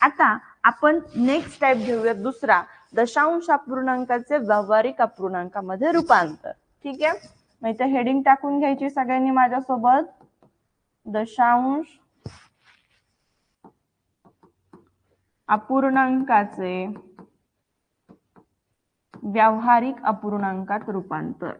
आता आपण next type घेऊया दुसरा. दशांश अपूर्णांकाचे व्यावहारिक अपूर्णांकामध्ये रूपांतर. ठीक आहे? मग इथे हेडिंग टाकून घ्यायची सगळ्यांनी माझ्यासोबत. दशांश अपूर्णांकाचे व्यावहारिक अपूर्णांकात रूपांतर.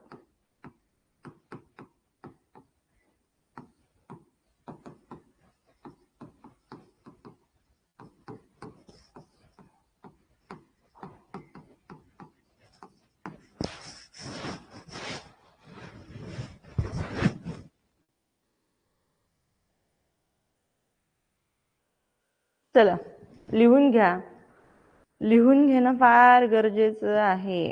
चला लिहून घ्या. लिहून घेणं फार गरजेचं आहे.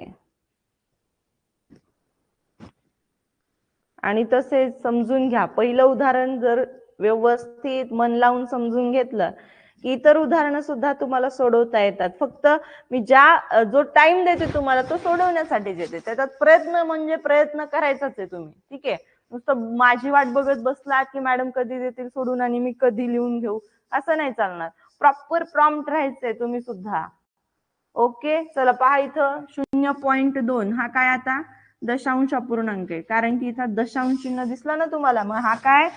आणि तसेच समजून घ्या. पहिलं उदाहरण जर व्यवस्थित मन लावून समजून घेतलं की इतर उदाहरणं सुद्धा तुम्हाला सोडवता येतात. फक्त मी ज्या जो टाइम देते तुम्हाला तो सोडवण्यासाठी देते. त्याच्यात प्रयत्न म्हणजे प्रयत्न करायचाच आहे तुम्ही. ठीक आहे? नुसतं माझी वाट बघत बसलात की मॅडम कधी देतील सोडून आणि मी कधी लिहून घेऊ. असं नाही चालणार. प्रॉपर प्रॉम्प्ट राहायचंय तुम्ही सुद्धा. ओके चला पहा इथं शून्य पॉईंट दोन. हा काय आता? दशांश अपूर्णांक आहे. कारण की इथं दशांश चिन्ह दिसलं ना तुम्हाला मग हा काय?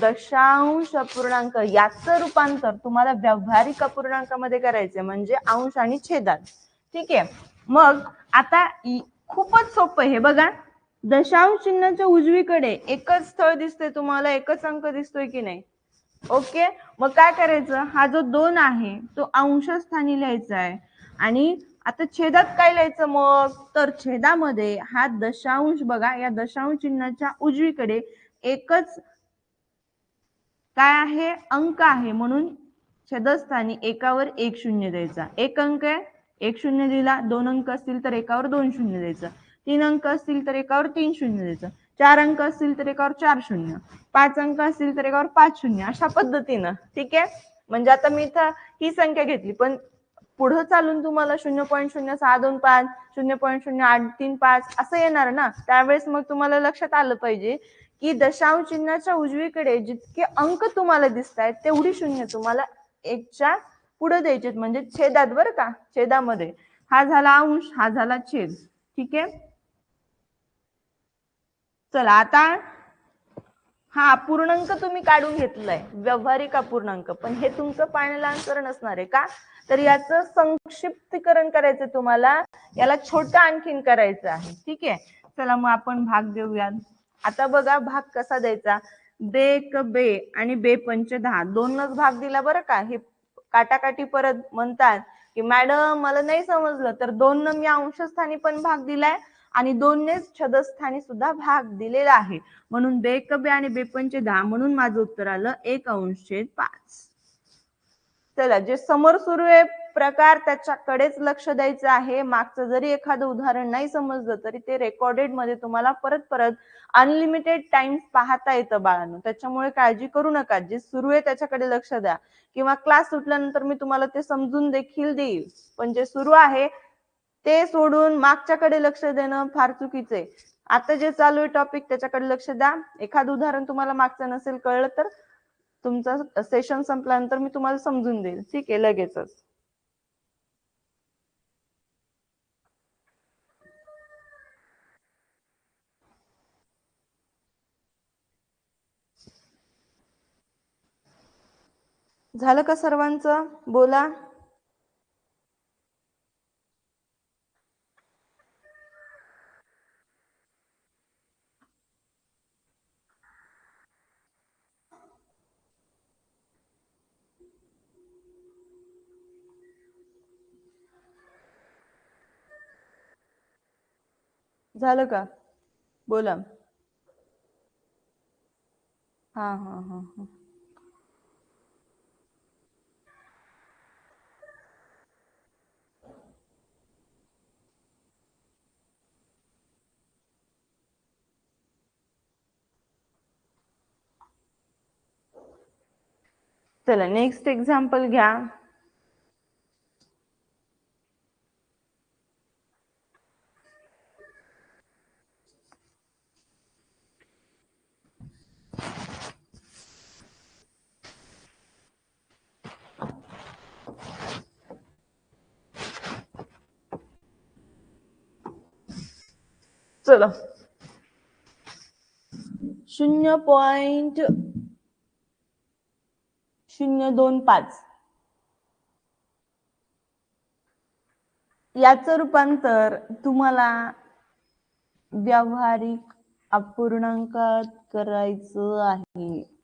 दशांश अपूर्णांक. याचं रूपांतर तुम्हाला व्यावहारिक अपूर्णांकामध्ये करायचंय म्हणजे अंश आणि छेदात. ठीक आहे? मग आता खूपच सोपं हे बघा. दशांश चिन्हाच्या उजवीकडे एकच स्थळ दिसतंय तुम्हाला एकच अंक दिसतोय की नाही? ओके? मग काय करायचं? हा जो दोन आहे तो अंशस्थानी लिहायचा आहे. आणि आता छेदात काय लिहायचं मग? तर छेदामध्ये हा दशांश बघा या दशांश चिन्हाच्या उजवीकडे एकच काय आहे? अंक आहे. म्हणून छेदस्थानी एकावर एक शून्य द्यायचा. एक अंक आहे एक शून्य दिला. दोन अंक असतील तर एकावर दोन शून्य द्यायचं. तीन अंक असतील तर एकावर तीन शून्य द्यायचं. चार अंक असतील तर एकावर चार शून्य पाच अंक असतील तर एकावर पाच शून्य अशा पद्धतीनं ठीक आहे? म्हणजे आता मी इथं ही संख्या घेतली पण पुढं चालून तुम्हाला शून्य पॉईंट शून्य सहा दोन पाच शून्य पॉईंट शून्य आठ तीन पाच असं येणार ना? त्यावेळेस मग तुम्हाला लक्षात आलं पाहिजे की दशांश चिन्हाच्या उजवीकडे जितके अंक तुम्हाला दिसत आहेत तेवढी शून्य तुम्हाला एकच्या पुढे द्यायचे म्हणजे छेदात बरं का? छेदामध्ये. हा झाला अंश हा झाला छेद. ठीक आहे? चला आता हा अपूर्णांक तुम्ही काढून घेतलाय व्यावहारिक अपूर्णांक. पण हे तुमचं फायनल आन्सर नसणार आहे का? तर याचं संक्षिप्तीकरण करायचं तुम्हाला. याला छोटं आणखीन करायचं आहे. ठीक आहे? चला मग आपण भाग देऊयात. आता बघा भाग कसा द्यायचा? बे एक बे आणि बे पंच दहा. दोनच भाग दिला बरं का? हे काटाकाटी परत म्हणतात की मॅडम मला नाही समजलं. तर दोन मी अंशस्थानी पण भाग दिलाय. आणि दोनने छदस्थानी सुद्धा भाग दिलेला आहे. म्हणून बेकबे आणि बेपंचे दहा म्हणून माझं उत्तर आलं एक अंश छेद पाच. चला जे समोर सुरू आहे प्रकार त्याच्याकडेच लक्ष द्यायचं आहे. मागचं जरी एखादं उदाहरण नाही समजलं तरी ते रेकॉर्डेडमध्ये तुम्हाला परत परत अनलिमिटेड टाइम पाहता येतं बाळांनो. त्याच्यामुळे काळजी करू नका. जे सुरू आहे त्याच्याकडे लक्ष द्या. किंवा क्लास सुटल्यानंतर मी तुम्हाला ते समजून देखील देईल. पण जे सुरू आहे ते सोडून मागच्याकडे लक्ष देणं फार चुकीचं आहे. आता जे चालू आहे टॉपिक त्याच्याकडे लक्ष द्या. एखादं उदाहरण तुम्हाला मागचं नसेल कळलं तर तुमचं सेशन संपल्यानंतर मी तुम्हाला समजून देईल. ठीक आहे लगेचच. झालं का सर्वांचं? बोला. झालं का? बोला. हा हा हा हां. चला नेक्स्ट एक्झाम्पल घ्या. चला. शून्य पॉइंट शून्य दोन पाच. याचं रूपांतर तुम्हाला व्यावहारिक अपूर्णांकात करायचं आहे.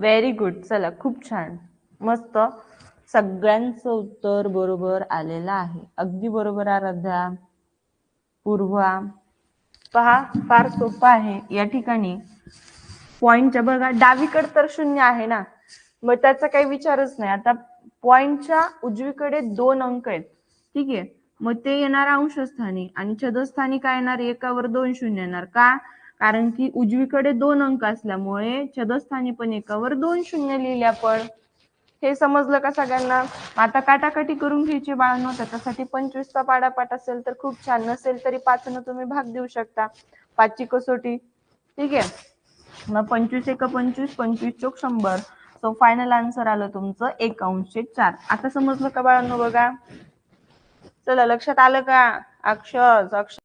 व्हेरी गुड चला खूप छान. मस्त. सगळ्यांचं उत्तर बरोबर आलेलं आहे. अगदी बरोबर आराध्या. पूर्वा. पहा फार सोपं आहे. या ठिकाणी पॉइंटच्या बघा. डावीकडे तर शून्य आहे ना? मग त्याचा काही विचारच नाही. आता पॉइंटच्या उजवीकडे दोन अंक आहेत. ठीक आहे? मग ते येणार अंशस्थानी आणि छदस्थानी काय येणार? एकावर दोन शून्य येणार. का? कारण की उजवीकडे दोन अंक असल्यामुळे छदस्थानी पण एकावर दोन शून्य लिहिले आपण. हे समजलं का सगळ्यांना? आता काटाकाटी करून घ्यायची बाळांनो त्याच्यासाठी पंचवीसचा पाडापाठ असेल तर खूप छान. नसेल तरी पाचनं तुम्ही भाग देऊ शकता. पाचची कसोटी. ठीक आहे? मग पंचवीस एक पंचवीस पंचवीस चोक शंभर. सो फायनल आन्सर आलं तुमचं एक अंशे चार. आता समजलं का बाळांनो बघा? चला लक्षात आलं का? अक्षर अक्षर.